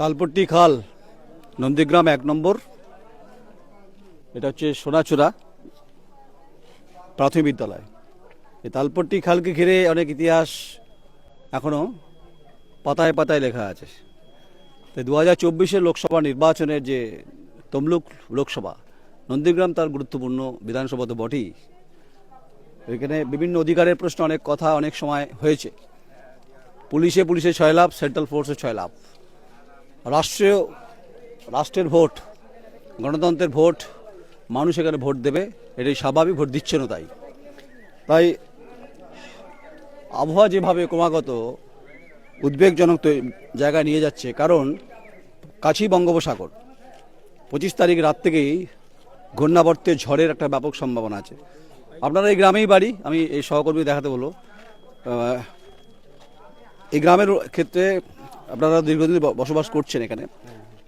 তালপট্টি খাল, নন্দীগ্রাম এক নম্বর। এটা হচ্ছে সোনাচূড়া প্রাথমিক বিদ্যালয়। এই তালপট্টি খালকে ঘিরে অনেক ইতিহাস এখনও পাতায় পাতায় লেখা আছে। তাই দু হাজার চব্বিশের লোকসভা নির্বাচনের যে তমলুক লোকসভা, নন্দীগ্রাম তার গুরুত্বপূর্ণ বিধানসভা তো বটেই। এখানে বিভিন্ন অধিকারের প্রশ্ন, অনেক কথা অনেক সময় হয়েছে। পুলিশে পুলিশে ছয় লাভ, সেন্ট্রাল ফোর্সে ছয় লাভ। রাষ্ট্রীয় রাষ্ট্রের ভোট গণতন্ত্রের ভোট মানুষ এখানে ভোট দেবে এটাই স্বাভাবিক ভোট দিচ্ছে না তাই। তাই আবহাওয়া যেভাবে ক্রমাগত উদ্বেগজনক জায়গায় নিয়ে যাচ্ছে কারণ কাছেই বঙ্গোপসাগর। পঁচিশ তারিখ রাত থেকেই ঘূর্ণাবর্তে ঝড়ের একটা ব্যাপক সম্ভাবনা আছে। আপনারা এই গ্রামেই বাড়ি আমি এই সহকর্মী দেখাতে আহ, এই গ্রামের ক্ষেত্রে আপনারা দীর্ঘদিন বসবাস করছেন এখানে।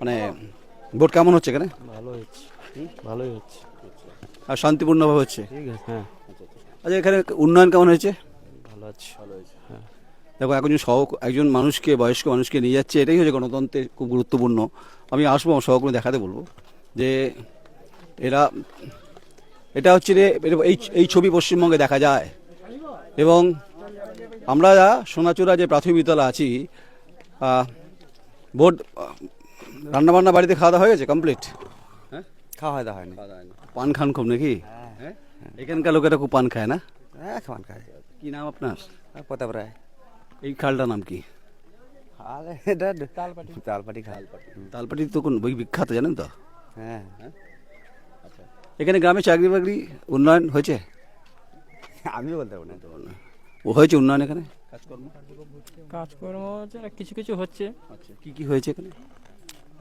মানে ভোট কেমন হচ্ছে এখানে? ভালো হচ্ছে। ভালোই হচ্ছে। আর শান্তিপূর্ণভাবে হচ্ছে? ঠিক আছে হ্যাঁ। আচ্ছা এখানে উন্নয়ন কেমন হয়েছে? ভালো আছে। ভালো হয়েছে। হ্যাঁ। দেখো একজন সহ একজন মানুষকে বয়স্ক মানুষকে নিয়ে যাচ্ছে এটাই হচ্ছে গণতন্ত্রের খুব গুরুত্বপূর্ণ। আমি আসব আমার সহকর্মী দেখাতে বলব যে এরা এটা হচ্ছে যে এর- এই এই ছবি পশ্চিমবঙ্গে দেখা যায়। এবং আমরা সোনাচূড়া যে প্রাথমিক বিদ্যালয় আছি বোর্ড রান্না বান্না বাড়িতে খাওয়া দাওয়া হয়ে গেছে কমপ্লিট হ্যাঁ? খাওয়া দাওয়া হয়নি। পান খান খুব নাকি? হ্যাঁ। এখানকার লোকেরা খুব পান খায় না? হ্যাঁ খাওয়ান খায়। কি নাম আপনার? প্রতাপ রায়। এই খালটার নাম কি? তালপাটি। তালপাটি খাল। তালপাটি। তো কোন বিখ্যাত জানেন তো? হ্যাঁ। এখানে গ্রামে চাকরি বাকরি উন্নয়ন হয়েছে? আমি বলতে পারব না। ও হয়েছে উন্নয়ন এখানে? কাজকর্ম? কাজকর্ম কিছু কিছু হচ্ছে। আচ্ছা কি কি হয়েছে এখানে?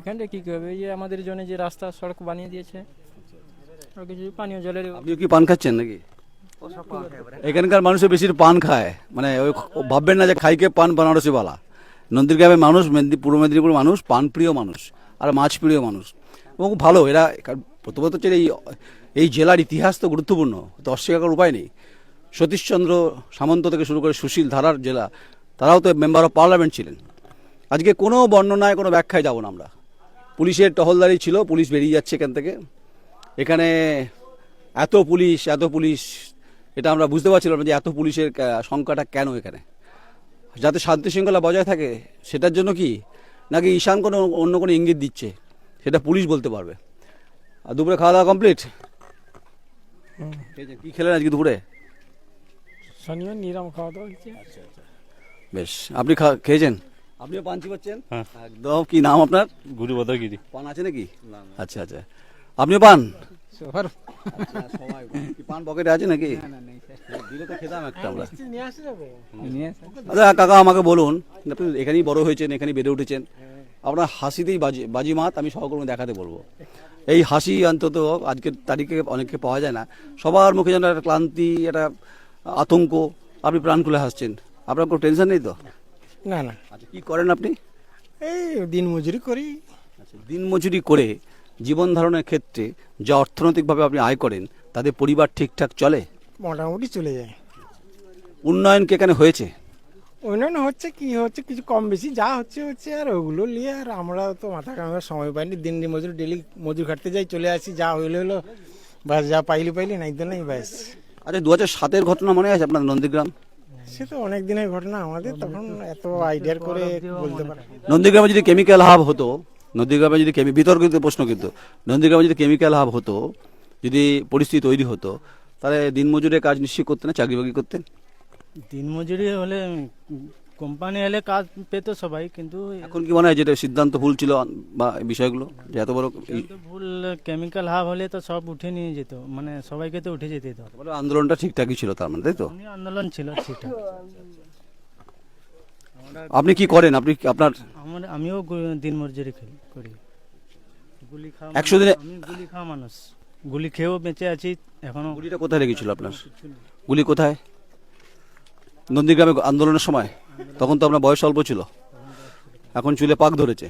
এখানটা কী হবে? এই যে আমাদের জন্য যে রাস্তা সড়ক বানিয়ে দিয়েছে আর কিছু পানীয় জলের আপনিও কি পান খাচ্ছেন নাকি? এখানকার মানুষের বেশি পান খায়। মানে ওই ভাববেন না যে খাইকে পান বানারসি বালা নন্দীগ্রামের মানুষ মেদিনী পূর্ব মেদিনীপুর মানুষ পান প্রিয় মানুষ আর মাছ প্রিয় মানুষ। এবং ভালো এরা কারণ প্রথমত হচ্ছে এই এই জেলার ইতিহাস তো গুরুত্বপূর্ণ তো অস্বীকার উপায় নেই। সতীশচন্দ্র সামন্ত থেকে শুরু করে সুশীল ধারার জেলা তারাও তো মেম্বার অফ পার্লামেন্ট ছিলেন। আজকে কোনো বর্ণনায় কোনো ব্যাখ্যায় যাব না আমরা। পুলিশের টহলদারি ছিল পুলিশ বেরিয়ে যাচ্ছে এখান থেকে। এখানে এত পুলিশ এত পুলিশ এটা আমরা বুঝতে পারছিলাম না যে এত পুলিশের সংখ্যাটা কেন এখানে? যাতে শান্তি শৃঙ্খলা বজায় থাকে সেটার জন্য কি? নাকি ঈশান কোনো অন্য কোনো ইঙ্গিত দিচ্ছে? সেটা পুলিশ বলতে পারবে। আর দুপুরে খাওয়া দাওয়া কমপ্লিট কি খেলেন আজকে দুপুরে? স্থানীয় নিরাম খাওয়া দাওয়া হচ্ছে। বেশ। আপনি খা- খেয়েছেন? আপনিও পান চিবাচ্ছেন? একদম। কি নাম আপনার? গুরু। বদগিরি পান আছে নাকি? আচ্ছা আচ্ছা। আপনিও পান? সবার কি পান পকেটে আছে নাকি? দিলে তো খেতাম একটা আমরা। নিয়ে আসা যাবে। আচ্ছা কাকা আমাকে বলুন। আপনি এখানেই বড় হয়েছেন এখানেই বেড়ে উঠেছেন। আপনার হাসিতেই বাজি বাজি মাত আমি সহকর্মী দেখাতে বলব। এই হাসি অন্তত আজকের তারিখে অনেককে পাওয়া যায় না। সবার মুখে যেন একটা ক্লান্তি একটা আতঙ্ক আপনি প্রাণ খুলে হাসছেন। আপনার কোনো টেনশন নেই তো? না না। আচ্ছা কী করেন আপনি? এই দিন মজুরি করি। আচ্ছা দিন মজুরি করে জীবন ধারণের ক্ষেত্রে যা অর্থনৈতিকভাবে আপনি আয় করেন তাদের পরিবার ঠিকঠাক চলে? মোটামুটি চলে যায়। উন্নয়ন কি এখানে হয়েছে? অন্যান্য হচ্ছে কি হচ্ছে কিছু কম বেশি যা হচ্ছে হচ্ছে আর ওগুলো নিয়ে আর আমরা তো মাথা কামাবার সময় পাইনি। দিন দিন মজুরি ডেলি মজুর খাটতে যাই চলে আসি যা হইলে হলো বাস যা পাইলি পাইলি নাই তো নাই ব্যাস। আচ্ছা দু হাজার সাতের ঘটনা মনে আছে আপনার নন্দীগ্রাম? সে তো অনেক দিনের ঘটনা আমাদের তখন এত আইডিয়ার করে বলতে পারে। নন্দীগ্রামে যদি কেমিক্যাল হাব হতো নন্দীগ্রামে যদি কেমি বিতর্কিত প্রশ্ন কিন্তু নন্দীগ্রামে যদি কেমিক্যাল হাব হতো যদি পরিস্থিতি তৈরি হতো তাহলে দিনমজুরের কাজ নিশ্চয়ই করতেন না চাকরি বাকরি করতেন? দিনমজুরি হলে কোম্পানি এলে কাজ পেতো সবাই কিন্তু এখন কি মনে হয় যেটা সিদ্ধান্ত ভুল ছিল বা বিষয়গুলো? যে এত বড় ভুল কেমিক্যাল হাব হলে তো সব উঠে নিয়ে যেত মানে সবাইকে তো উঠে যেতে হতো বলে আন্দোলনটা ঠিকঠাকই ছিল তার মানে তাই তো? আন্দোলন ছিল ঠিকঠাক। আপনি কি করেন? আপনি আপনার আমার আমিও দিন খেলি করি গুলি খাওয়া একশো দিনে- আমি গুলি খাওয়া মানুষ। গুলি খেয়েও বেঁচে আছি এখনও গুলিটা কোথায় লেগেছিল আপনার? গুলি কোথায়? নন্দীগ্রামে আন্দোলনের সময়? তখন তো আপনার বয়স অল্প ছিল। এখন চুলে পাক ধরেছে।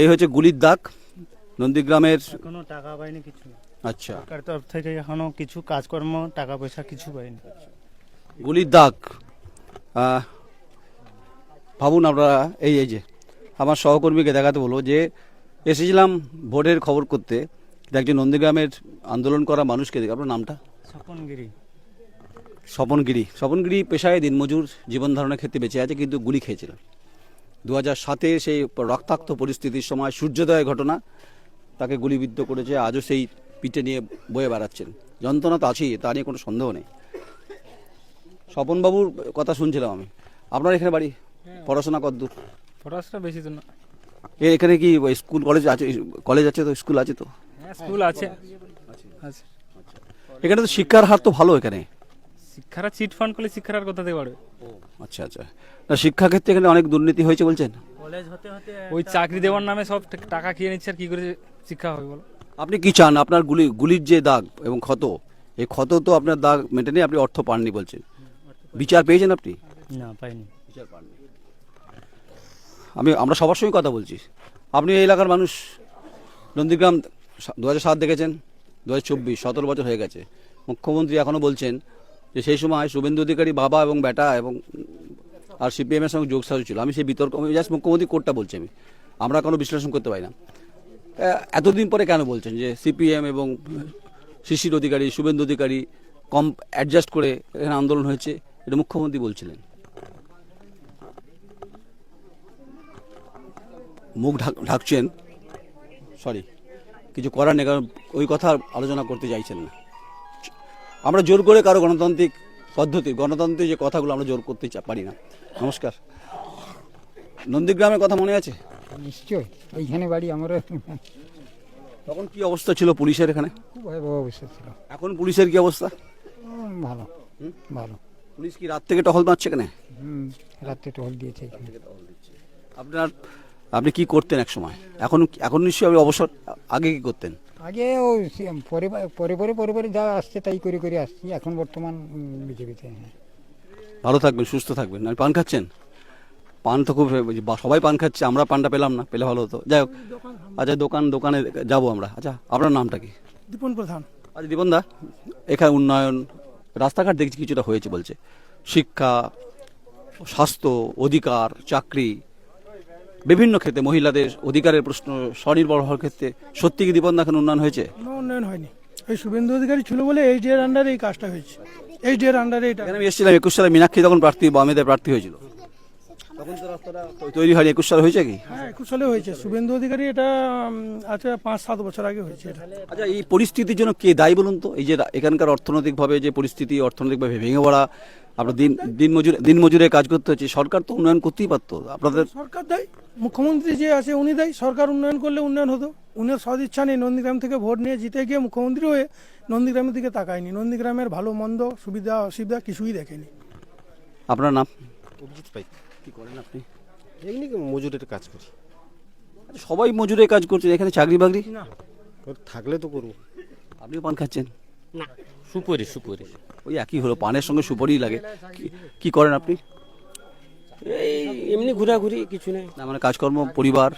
এই হচ্ছে গুলির দাগ। নন্দীগ্রামের এখনও টাকা পাইনি কিছু। আচ্ছা। সরকার তরফ থেকে এখনও কিছু কাজকর্ম টাকা পয়সা কিছু পাইনি। গুলির দাগ। ভাবুন আপনারা এই এই যে আমার সহকর্মীকে দেখাতে বলব যে এসেছিলাম ভোটের খবর করতে। একজন নন্দীগ্রামের আন্দোলন করা মানুষকে দেখে আপনার নামটা? স্বপনগিরি। স্বপনগিরি স্বপনগিরি পেশায় দিনমজুর জীবন ধারণের ক্ষেত্রে বেঁচে আছে কিন্তু গুলি খেয়েছিলেন। দু হাজার সাতে সেই রক্তাক্ত পরিস্থিতির সময় সূর্যোদয় ঘটনা তাকে গুলিবিদ্ধ করেছে আজও সেই পিঠে নিয়ে বয়ে বেড়াচ্ছেন। যন্ত্রণা তো আছেই তা নিয়ে কোনো সন্দেহ নেই। স্বপনবাবুর কথা শুনছিলাম আমি। আপনার এখানে বাড়ি? পড়াশোনা কতদূর পড়াশোনা বেশি তো না। এ এখানে কি স্কুল কলেজ আছে কলেজ আছে তো স্কুল আছে তো? হ্যাঁ স্কুল আছে। আছে এখানে তো শিক্ষার হার তো ভালো এখানে। শিক্ষারা চিট ফান্ড করলে শিক্ষার আর কোথা থেকে বাড়বে আচ্ছা আচ্ছা। না শিক্ষাক্ষেত্রে এখানে অনেক দুর্নীতি হয়েছে বলছেন? কলেজ হতে হতে ওই চাকরি দেওয়ার নামে সব টাকা খেয়ে নিচ্ছে আর কি করে শিক্ষা হবে বলো। আপনি কি চান আপনার গুলি গুলির যে দাগ এবং ক্ষত এই ক্ষত তো আপনার দাগ মেটেনি আপনি অর্থ পাননি বলছেন। বিচার পেয়েছেন আপনি? না পাইনি। বিচার পাননি। আমি আমরা সবার সঙ্গে কথা বলছি। আপনি এই এলাকার মানুষ। নন্দীগ্রাম দু হাজার সাত দেখেছেন দু হাজার চব্বিশ সতেরো বছর হয়ে গেছে। মুখ্যমন্ত্রী এখনও বলছেন যে সেই সময় শুভেন্দু অধিকারী বাবা এবং বেটা এবং আর সিপিএমের সঙ্গে যোগ সাজু ছিল। আমি সেই বিতর্ক জাস্ট মুখ্যমন্ত্রী কোর্টটা বলছি আমি। আমরা কোনো বিশ্লেষণ করতে পারি না। এতদিন পরে কেন বলছেন যে সিপিএম এবং শিশির অধিকারী, শুভেন্দু অধিকারী কম অ্যাডজাস্ট করে এখানে আন্দোলন হয়েছে? এটা মুখ্যমন্ত্রী বলছিলেন। মুখ ঢাক, ঢাকছেন। সরি কিছু করার নেই, কারণ ওই কথা আলোচনা করতে চাইছেন না। আমরা জোর করে কারও গণতান্ত্রিক পদ্ধতি গণতান্ত্রিক যে কথাগুলো আমরা জোর করতে পারি না। নমস্কার। নন্দীগ্রামের কথা মনে আছে? নিশ্চয় এইখানে বাড়ি আমার তখন কি অবস্থা ছিল পুলিশের এখানে? খুব ভয়াবহ অবস্থা ছিল। এখন পুলিশের কি অবস্থা? ভালো ভালো। পুলিশ কি রাত থেকে টহল মারছে এখানে? হুম রাত্রে টহল দিয়েছে এখানে। আপনার আপনি কি করতেন এক সময় এখন এখন নিশ্চয়ই আপনি অবসর আগে কি করতেন? আগে ও সে- পরে পরে পরে পরে পরে যা আসছে তাই করে করে আসছি। এখন বর্তমান বিজেপিতে। হ্যাঁ ভালো থাকবেন সুস্থ থাকবেন। আর পান খাচ্ছেন? পান তো খুব সবাই পান খাচ্ছে আমরা পানটা পেলাম না পেলে ভালো হতো। যাই হোক আচ্ছা দোকান দোকানে যাব আমরা। আচ্ছা আপনার নামটা কি? দীপন প্রধান। আচ্ছা দীপন দা এখানে উন্নয়ন রাস্তাঘাট দেখছি কিছুটা হয়েছে বলছে। শিক্ষা স্বাস্থ্য অধিকার চাকরি বিভিন্ন ক্ষেত্রে মহিলাদের অধিকারের প্রশ্ন স্বনির্ভর হওয়ার ক্ষেত্রে সত্যি কি দীপন দা এখন উন্নয়ন হয়েছে? উন্নয়ন হয়নি। এই শুভেন্দু অধিকারী ছিল বলে এইচ ডি এর আন্ডারে এই কাজটা হয়েছে। এইচ ডি এর আন্ডারে এটা আমি এসেছিলাম একুশ সালে মীনাক্ষী তখন প্রার্থী বামেদের প্রার্থী হয়েছিল। তখন তো রাস্তাটা তৈরি হয়নি একুশ সালে হয়েছে কি? হ্যাঁ একুশ সালে হয়েছে। শুভেন্দু অধিকারী এটা আচ্ছা পাঁচ সাত বছর আগে হয়েছে এটা। আচ্ছা এই পরিস্থিতির জন্য কে দায়ী বলুন তো? এই যে এখানকার অর্থনৈতিকভাবে যে পরিস্থিতি অর্থনৈতিকভাবে ভেঙে পড়া আপনার দিন দিন মজুর দিন মজুরে কাজ করতে হচ্ছে। সরকার তো উন্নয়ন করতেই পারতো। আপনাদের সরকার দেয়। মুখ্যমন্ত্রী যে আছে উনি দেয়। সরকার উন্নয়ন করলে উন্নয়ন হতো। উনার সদ ইচ্ছা নেই নন্দীগ্রাম থেকে ভোট নিয়ে জিতে গিয়ে মুখ্যমন্ত্রী হয়ে নন্দীগ্রামের দিকে তাকায়নি। নন্দীগ্রামের ভালো মন্দ সুবিধা অসুবিধা কিছুই দেখেনি। আপনার নাম? অভিজিৎ পাই কি করেন আপনি? এমনি মজুরের কাজ করি। সবাই মজুরে কাজ করছে। এখানে চাকরি বাকরি? ওর থাকলে তো করব। আপনিও পান খাচ্ছেন? না। সুপুরি সুপুরি। ওই একই হলো পানের সঙ্গে সুপারি লাগে। কি- কি করেন আপনি? এই এমনি ঘোরাঘুরি কিছু নেই। না মানে কাজকর্ম পরিবার?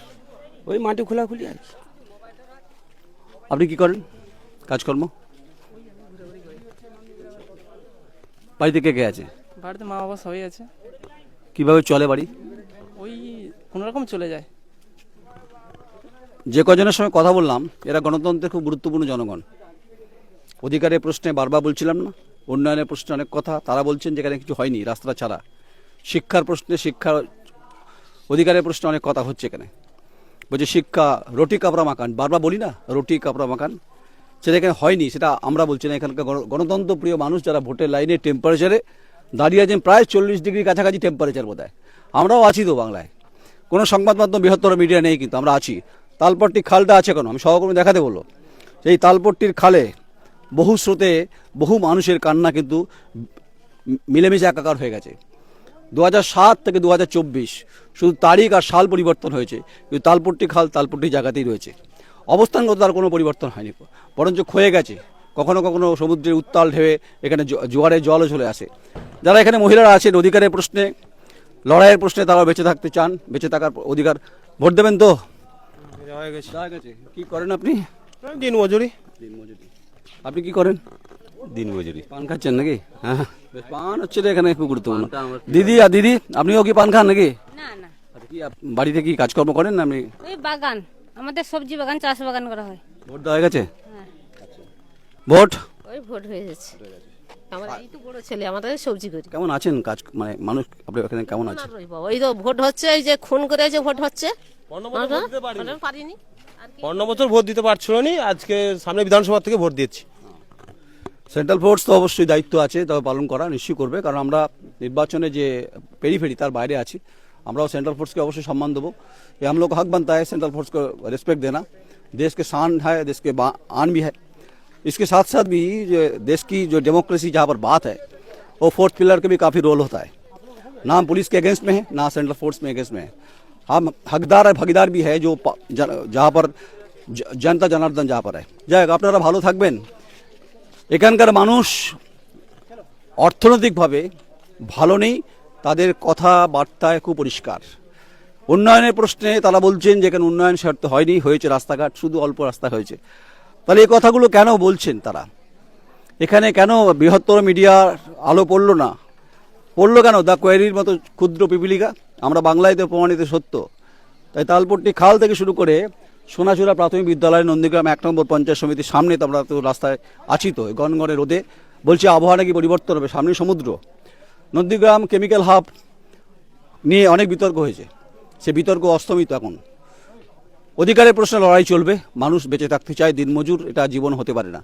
ওই মাটি খোলাখুলি আর কি। আপনি কি করেন? কাজকর্ম? বাড়িতে কে কে আছে? বাড়িতে মা বাবা সবাই আছে। কীভাবে চলে বাড়ি? ওই কোনোরকম চলে যায়। যে কজনের সঙ্গে কথা বললাম এরা গণতন্ত্রের খুব গুরুত্বপূর্ণ জনগণ। অধিকারের প্রশ্নে বারবার বলছিলাম না। উন্নয়নের প্রশ্নে অনেক কথা। তারা বলছেন যেখানে কিছু হয়নি রাস্তা ছাড়া। শিক্ষার প্রশ্নে, শিক্ষার অধিকারের প্রশ্নে অনেক কথা হচ্ছে এখানে। বলছে, শিক্ষা, রুটি কাপড়া মাকান বারবার বলি না, রুটি কাপড়া মাকান সেটা এখানে হয়নি, সেটা আমরা বলছি না। এখানকার গণ- গণতন্ত্রপ্রিয় মানুষ যারা ভোটের লাইনে টেম্পারেচারে দাঁড়িয়ে আছেন, প্রায় চল্লিশ ডিগ্রি কাছাকাছি টেম্পারেচার বোধ আমরাও আছি তো বাংলায়। কোনো সংবাদ মাধ্যম বৃহত্তর মিডিয়া নেই কিন্তু, আমরা আছি। তালপট্টি খালটা আছে কেন? আমি সহকর্মী দেখাতে বলল। সেই তালপট্টির খালে বহু স্রোতে বহু মানুষের কান্না কিন্তু মিলেমিশে একাকার হয়ে গেছে। দু সাত থেকে দু চব্বিশ শুধু তারিখ আর সাল পরিবর্তন হয়েছে কিন্তু তালপট্টি খাল তালপট্টি জায়গাতেই রয়েছে। অবস্থানগত তার কোনো পরিবর্তন হয়নি। বরঞ্চ ক্ষয়ে গেছে। কখনো কখনো সমুদ্রের উত্তাল ঢেউয়ে এখানে জোয়ারে জলও চলে আসে। যারা এখানে মহিলারা আছেন অধিকারের প্রশ্নে লড়াইয়ের প্রশ্নে তারা বেঁচে থাকতে চান। বেঁচে থাকার অধিকার ভোট দেবেন তো? কি করেন আপনি? দিন মজুরি দিন মজুরি আপনি কি করেন? দিন মজুরি। পান খাচ্ছেন নাকি? হ্যাঁ। বেশ, পান হচ্ছে রে এখানে খুব গুরুত্বপূর্ণ দিদি আর দিদি আপনিও কি পান খান নাকি? আচ্ছা কি আপ- বাড়িতে কি কাজকর্ম করেন না আপনি? ওই বাগান। আমাদের সবজি বাগান চাষ বাগান করা হয়। ভোট দেওয়া হয়ে গেছে? ভোট? ওই ভোট হয়ে যাচ্ছে আমার এই তো বড় ছেলে আমাদের সবজি করি কেমন আছেন কাজ মানে মানুষ আপনার এখানে কেমন আছে আর ওই বাবা, ওই তো ভোট হচ্ছে এই যে খুন করে যে ভোট হচ্ছে পনেরো বছর ভোট দিতে পারিনি। আমরা পারিনি আর কি পনেরো বছর ভোট দিতে পারছিল নি আজকে সামনে বিধানসভা থেকে ভোট দিয়েছি সেন্ট্রাল ফোর্স তো অবশ্যই দায়িত্ব আছে তবে পালন করা নিশ্চয়ই করবে কারণ আমরা নির্বাচনে যে পেরিফেরি তার বাইরে আছি আমরাও सेंट्रल फोर्स के अवश्य सम्मान देवो ये हम लोग का हक बनता है सेंट्रल फोर्स को रिस्पेक्ट देना देश के शान है देश के बा- आन भी है इसके साथ साथ भी जो देश की जो डेमोक्रेसी जहाँ पर बात है वो फोर्थ पिलर का भी काफ़ी रोल होता है ना हम पुलिस के अगेंस्ट में है ना सेंट्रल फोर्स में अगेंस्ट में है हम हकदार और भागीदार भी है जो प- ज- जहाँ पर ज- जनता जनार्दन जहाँ पर है যাই হোক আপনারা ভালো থাকবেন এখানকার মানুষ অর্থনৈতিকভাবে ভালো নেই তাদের কথাবার্তায় খুব পরিষ্কার উন্নয়নের প্রশ্নে তারা বলছেন যে এখানে উন্নয়ন স্বার্থ হয়নি হয়েছে রাস্তাঘাট শুধু অল্প রাস্তা হয়েছে তাহলে এই কথাগুলো কেন বলছেন তারা? এখানে কেন বৃহত্তর মিডিয়ার আলো পড়ল না? পড়ল কেন? দ্য কোয়ারির মতো ক্ষুদ্র পিপিলিকা? আমরা বাংলায় তো প্রমাণিত সত্য। তাই তালপট্টি খাল থেকে শুরু করে সোনাচূড়া প্রাথমিক বিদ্যালয়, নন্দীগ্রাম এক নম্বর পঞ্চায়েত সমিতির সামনে তো আমরা তো রাস্তায় আছি তো গনগনে রোদে। বলছি, আবহাওয়া নাকি পরিবর্তন হবে? সামনে সমুদ্র। নন্দীগ্রাম কেমিক্যাল হাব নিয়ে অনেক বিতর্ক হয়েছে। সে বিতর্ক অস্তমিত এখন। অধিকারের প্রশ্নে লড়াই চলবে। মানুষ বেঁচে থাকতে চায়, দিনমজুর, এটা জীবন হতে পারে না।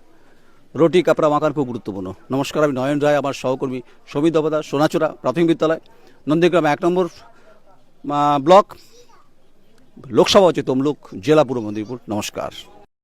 রোটি, কাপড়া মাখার খুব গুরুত্বপূর্ণ। নমস্কার, আমি নয়ন রায়, আমার সহকর্মী সমিত অবদা সোনাচোরা প্রাথমিক বিদ্যালয়, নন্দীগ্রাম এক নম্বর ব্লক, লোকসভা হচ্ছে তমলুক জেলা পূর্ব মেদিনীপুর। নমস্কার।